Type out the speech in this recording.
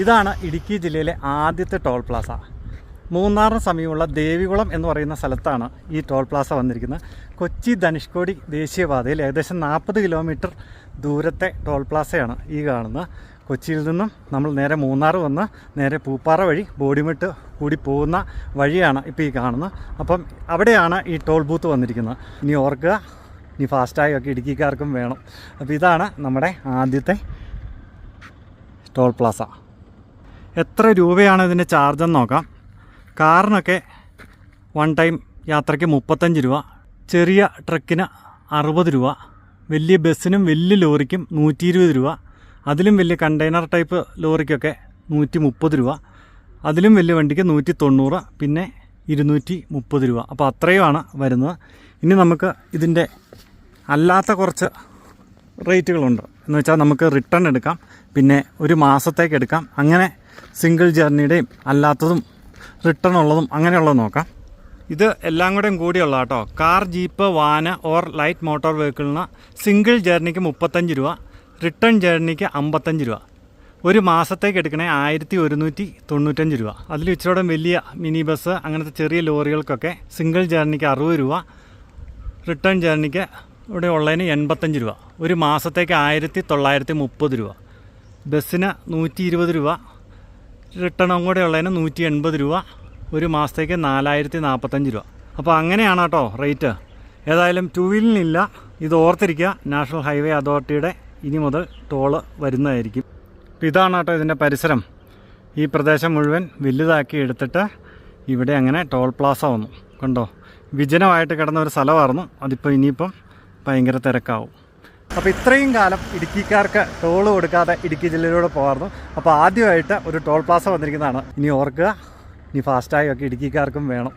ഇതാണ് ഇടുക്കി ജില്ലയിലെ ആദ്യത്തെ ടോൾ പ്ലാസ. മൂന്നാറിന് സമീപമുള്ള ദേവികുളം എന്ന് പറയുന്ന സ്ഥലത്താണ് ഈ ടോൾ പ്ലാസ വന്നിരിക്കുന്നത്. കൊച്ചി ധനുഷ്കോടി ദേശീയപാതയിൽ ഏകദേശം നാൽപ്പത് കിലോമീറ്റർ ദൂരത്തെ ടോൾ പ്ലാസയാണ് ഈ കാണുന്നത്. കൊച്ചിയിൽ നിന്നും നമ്മൾ നേരെ മൂന്നാർ വന്ന് നേരെ പൂപ്പാറ വഴി ബോഡിമെട്ട് കൂടി പോകുന്ന വഴിയാണ് ഇപ്പോൾ ഈ കാണുന്നത്. അപ്പം അവിടെയാണ് ഈ ടോൾ ബൂത്ത് വന്നിരിക്കുന്നത്. ഇനി ഓർക്കുക ഇനി ഫാസ്റ്റായി ഒക്കെ ഇടുക്കിക്കാർക്കും വേണം. അപ്പോൾ ഇതാണ് നമ്മുടെ ആദ്യത്തെ ടോൾ പ്ലാസ. എത്ര രൂപയാണ് ഇതിന്റെ ചാർജെന്ന് നോക്കാം. കാറിനൊക്കെ വൺ ടൈം യാത്രയ്ക്ക് മുപ്പത്തഞ്ച് രൂപ ചെറിയ ട്രക്കിന് അറുപത് രൂപ വലിയ ബസ്സിനും വലിയ ലോറിക്കും നൂറ്റി ഇരുപത് രൂപ അതിലും വലിയ കണ്ടെയ്നർ ടൈപ്പ് ലോറിക്കൊക്കെ നൂറ്റി മുപ്പത് രൂപ അതിലും വലിയ വണ്ടിക്ക് നൂറ്റി തൊണ്ണൂറ് പിന്നെ ഇരുന്നൂറ്റി മുപ്പത് രൂപ. അപ്പോൾ അത്രയുമാണ് വരുന്നത്. ഇനി നമുക്ക് ഇതിന്റെ അല്ലാത്ത കുറച്ച് റേറ്റുകളുണ്ട് എന്ന് വെച്ചാൽ നമുക്ക് റിട്ടേൺ എടുക്കാം. പിന്നെ ഒരു മാസത്തേക്ക് എടുക്കാം. അങ്ങനെ സിംഗിൾ ജേർണിയുടെയും അല്ലാത്തതും റിട്ടേൺ ഉള്ളതും അങ്ങനെയുള്ളത് നോക്കാം. ഇത് എല്ലാം കൂടെയും കൂടിയുള്ള കേട്ടോ. കാർ ജീപ്പ് വാന് ഓർ ലൈറ്റ് മോട്ടോർ വെഹിക്കിളിന് സിംഗിൾ ജേർണിക്ക് മുപ്പത്തഞ്ച് രൂപ റിട്ടേൺ ജേർണിക്ക് അമ്പത്തഞ്ച് രൂപ. ഒരു മാസത്തേക്ക് എടുക്കണേ ആയിരത്തി ഒരുന്നൂറ്റി തൊണ്ണൂറ്റഞ്ച് രൂപ. അതിൽ ഇച്ചിരിയോടെ വലിയ മിനി ബസ് അങ്ങനത്തെ ചെറിയ ലോറികൾക്കൊക്കെ സിംഗിൾ ജേർണിക്ക് അറുപത് രൂപ റിട്ടേൺ ജേർണിക്ക് ഇവിടെ ഉള്ളതിന് എൺപത്തഞ്ച് രൂപ. ഒരു മാസത്തേക്ക് ആയിരത്തി തൊള്ളായിരത്തി മുപ്പത് രൂപ. ബസ്സിന് നൂറ്റി ഇരുപത് രൂപ റിട്ടേണും കൂടെ ഉള്ളതിന് നൂറ്റി എൺപത് രൂപ ഒരു മാസത്തേക്ക് നാലായിരത്തി നാൽപ്പത്തഞ്ച് രൂപ. അപ്പോൾ അങ്ങനെയാണ് കേട്ടോ റേറ്റ്. ഏതായാലും ടു വീലിനില്ല ഇത് ഓർത്തിരിക്കുക നാഷണൽ ഹൈവേ അതോറിറ്റിയുടെ ഇനി മുതൽ ടോൾ വരുന്നതായിരിക്കും. ഇതാണ് കേട്ടോ ഇതിന്റെ പരിസരം. ഈ പ്രദേശം മുഴുവൻ വലുതാക്കി എടുത്തിട്ട് ഇവിടെ അങ്ങനെ ടോൾ പ്ലാസ വന്നു. കണ്ടോ? വിജനമായിട്ട് കിടന്ന ഒരു സ്ഥലമായിരുന്നു. അതിപ്പോൾ ഇനിയിപ്പം ഭയങ്കര തിരക്കാവും. അപ്പോൾ ഇത്രയും കാലം ഇടുക്കിക്കാർക്ക് ടോൾ കൊടുക്കാതെ ഇടുക്കി ജില്ലയിലൂടെ പോകാറുന്നു അപ്പോൾ ആദ്യമായിട്ട് ഒരു ടോൾ പ്ലാസ വന്നിരിക്കുന്നതാണ്. ഇനി ഓർക്കുക ഇനി ഫാസ്റ്റായി ഒക്കെ ഇടുക്കിക്കാർക്കും വേണം.